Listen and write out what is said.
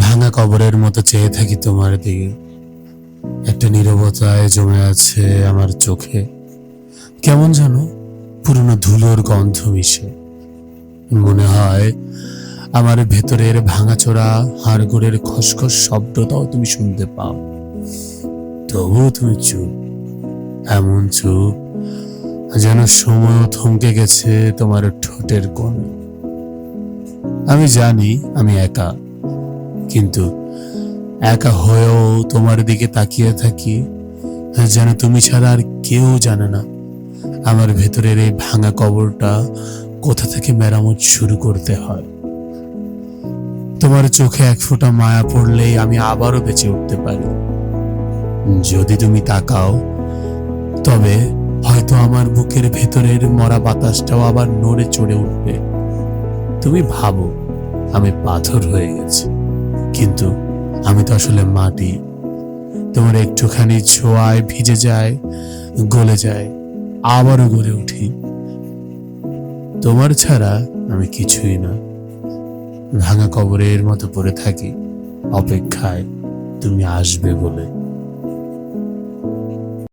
ভাঙা কবরের মতো চেয়ে থাকি তোমার দিকে। একটা নীরবতায় জমে আছে আমার চোখে। কেমন যেন পুরনো ধুলোর গন্ধ মিশে। মনে হয়, আমার ভেতরের ভাঙাচোরা হাড়গোড়ের খসখস শব্দটাও তুমি শুনতে পাও। তবুও তুমি চুপ। এমন চুপ যেন সময় থমকে গেছে তোমার ঠোঁটের কোণে। আমি জানি, আমি একা। কিন্তু একা হয়েও তোমার দিকে তাকিয়ে থাকি, যেন তুমি ছাড়া আর কেউ জানে না আমার ভেতরের এই ভাঙা কবরটা কোথা থেকে মেরামত শুরু করতে হয়। তোমার চোখে এক ফোঁটা মায়া পড়লেই আমি আবারও বেঁচে উঠতে পারি। যদি তুমি তাকাও, তবে হয়তো আমার বুকের ভেতরের মরা বাতাসটাও আবার নড়ে চড়ে উঠবে। তুমি ভাবো, আমি পাথর হয়ে গেছি। কিন্তু আমি তো আসলে মাটি। তোমার একটুখানি ছোঁয়ায় ভিজে যায়, গলে যায়, আবারও গড়ে উঠি। তোমার ছাড়া আমি কিছুই না। ভাঙা কবরের মতো পড়ে থাকি, অপেক্ষায় তুমি আসবে বলে।